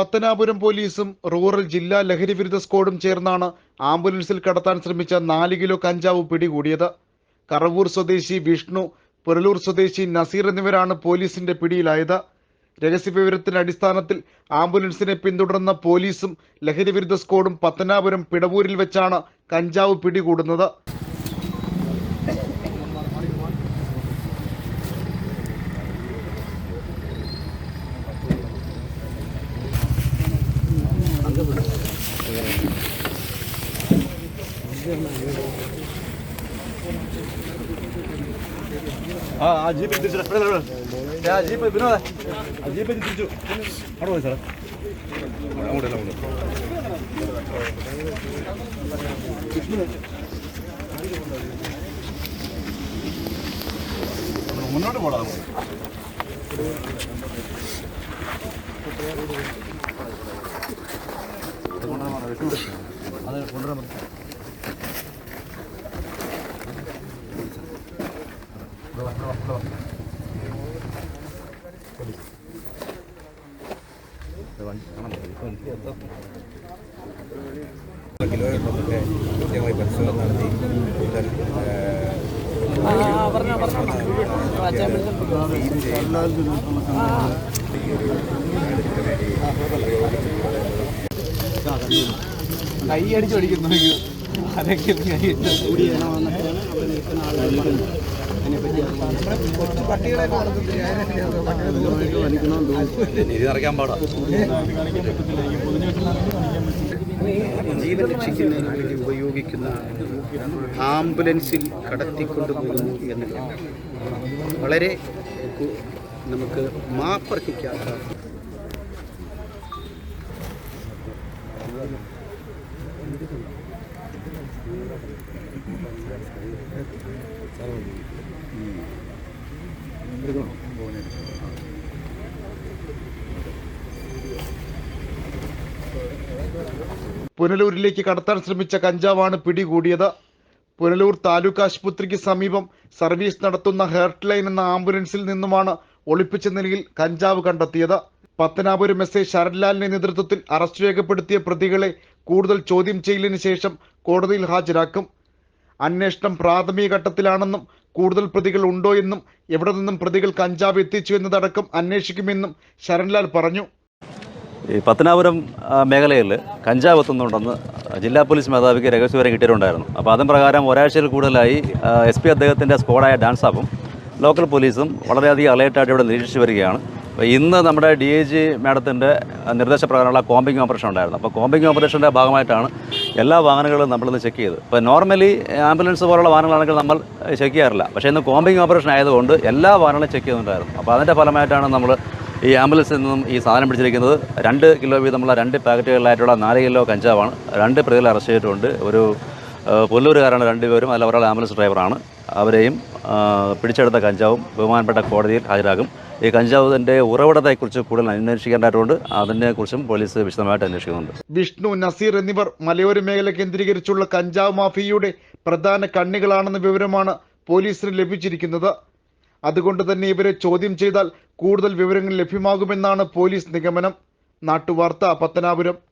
പത്തനാപുരം പോലീസും റൂറൽ ജില്ലാ ലഹരിവിരുദ്ധ സ്ക്വാഡും ചേർന്നാണ് ആംബുലൻസിൽ കടത്താൻ ശ്രമിച്ച നാല് കിലോ കഞ്ചാവ് പിടികൂടിയത്. കറവൂർ സ്വദേശി വിഷ്ണു പുരലൂർ സ്വദേശി നസീർ എന്നിവരാണ് പോലീസിന്റെ പിടിയിലായത്. രഹസ്യവിവരത്തിന്റെ അടിസ്ഥാനത്തിൽ ആംബുലൻസിനെ പിന്തുടർന്ന പോലീസും ലഹരിവിരുദ്ധ സ്ക്വാഡും പത്തനാപുരം പിടവൂരിൽ വെച്ചാണ് കഞ്ചാവ് പിടികൂടുന്നത്. ആ ആ ജീപ്പ് തിരിച്ചു. ആ ജീപ്പ് വിനോദ. ആ ജീപ്പ് തിരിച്ചു. അവിടെ പോയി സാറേ. അങ്ങോട്ടല്ല അങ്ങോട്ട് മുന്നോട്ട് പോടാ അത് കൊണ്ടുവരാൻ പറ്റും കിലോമീറ്ററൊക്കെ കൃത്യമായി പരിശോധന കൈ അടിച്ചു പഠിക്കുന്നു അതൊക്കെ കൈ ഇത് നിറയ്ക്കാൻ പാടാ ജീവൻ രക്ഷിക്കുന്നതിന് വേണ്ടി ഉപയോഗിക്കുന്ന ആംബുലൻസിൽ കടത്തിക്കൊണ്ടുപോകുന്നു എന്നുള്ളത് വളരെ നമുക്ക് മാപ്പർഹിക്കാത്ത പുനലൂരിലേക്ക് കടത്താൻ ശ്രമിച്ച കഞ്ചാവാണ് പിടികൂടിയത്. പുനലൂർ താലൂക്ക് ആശുപത്രിക്ക് സമീപം സർവീസ് നടത്തുന്ന ഹെർട്ട് ലൈൻ എന്ന ആംബുലൻസിൽ നിന്നുമാണ് ഒളിപ്പിച്ച നിലയിൽ കഞ്ചാവ് കണ്ടെത്തിയത്. പത്തനാപുരം എസ് ഐ ശരൺലാലിന്റെ നേതൃത്വത്തിൽ അറസ്റ്റ് രേഖപ്പെടുത്തിയ പ്രതികളെ കൂടുതൽ ചോദ്യം ചെയ്യലിന് ശേഷം കോടതിയിൽ ഹാജരാക്കും. അന്വേഷണം പ്രാഥമിക ഘട്ടത്തിലാണെന്നും കൂടുതൽ പ്രതികൾ ഉണ്ടോ എന്നും എവിടെ നിന്നും പ്രതികൾ കഞ്ചാവ് എത്തിച്ചു എന്നതടക്കം അന്വേഷിക്കുമെന്നും ശരൺലാൽ പറഞ്ഞു. ഈ പത്തനാപുരം മേഖലയിൽ കഞ്ചാവ് എത്തുന്നുണ്ടെന്ന് ജില്ലാ പോലീസ് മേധാവിക്ക് രഹസ്യവിവരം കിട്ടിയിട്ടുണ്ടായിരുന്നു. അപ്പോൾ അതും പ്രകാരം ഒരാഴ്ചയിൽ കൂടുതലായി എസ് പി അദ്ദേഹത്തിന്റെ സ്ക്വാഡായ ഡാൻസാപ്പും ലോക്കൽ പോലീസും വളരെയധികം അലേർട്ടായിട്ട് ഇവിടെ നിരീക്ഷിച്ചു വരികയാണ്. അപ്പോൾ ഇന്ന് നമ്മുടെ ഡി ഐ ജി മാഡത്തിന്റെ നിർദ്ദേശപ്രകാരമുള്ള കോമ്പിംഗ് ഓപ്പറേഷൻ ഉണ്ടായിരുന്നു. അപ്പോൾ കോമ്പിംഗ് ഓപ്പറേഷന്റെ ഭാഗമായിട്ടാണ് എല്ലാ വാഹനങ്ങളും നമ്മളിന്ന് ചെക്ക് ചെയ്തു. ഇപ്പോൾ നോർമലി ആംബുലൻസ് പോലുള്ള വാഹനങ്ങളാണെങ്കിൽ നമ്മൾ ചെക്ക് ചെയ്യാറില്ല. പക്ഷേ ഇന്ന് കോമ്പിങ് ഓപ്പറേഷൻ ആയതുകൊണ്ട് എല്ലാ വാഹനങ്ങളും ചെക്ക് ചെയ്യുന്നുണ്ടായിരുന്നു അപ്പോൾ അതിന്റെ ഫലമായിട്ടാണ് നമ്മൾ ഈ ആംബുലൻസിൽ നിന്നും ഈ സാധനം പിടിച്ചിരിക്കുന്നത്. രണ്ട് കിലോ വീതമുള്ള രണ്ട് പാക്കറ്റുകളിലായിട്ടുള്ള നാല് കിലോ കഞ്ചാവാണ്. രണ്ട് പ്രതികൾ അറസ്റ്റ് ചെയ്തിട്ടുണ്ട്. ഒരു പുല്ലൂരുകാരാണ് രണ്ടുപേരും. അല്ല ഒരാൾ ആംബുലൻസ് ഡ്രൈവറാണ് അവരെയും പിടിച്ചെടുത്ത കഞ്ചാവും ബഹുമാനപ്പെട്ട കോടതിയിൽ ഹാജരാക്കും. ഈ കഞ്ചാവിന്റെ ഉറവിടത്തെക്കുറിച്ച് കൂടുതൽ അന്വേഷിക്കേണ്ടതായിട്ടുണ്ട്. അതിനെക്കുറിച്ചും പോലീസ് വിശദമായിട്ട് അന്വേഷിക്കുന്നുണ്ട്. വിഷ്ണു നസീർ എന്നിവർ മലയോര മേഖല കേന്ദ്രീകരിച്ചുള്ള കഞ്ചാവ് മാഫിയയുടെ പ്രധാന കണ്ണികളാണെന്ന വിവരമാണ് പോലീസിന് ലഭിച്ചിരിക്കുന്നത്. അതുകൊണ്ട് തന്നെ ഇവരെ ചോദ്യം ചെയ്താൽ കൂടുതൽ വിവരങ്ങൾ ലഭ്യമാകുമെന്നാണ് പോലീസ് നിഗമനം. നാട്ടുവാർത്ത പത്തനാപുരം.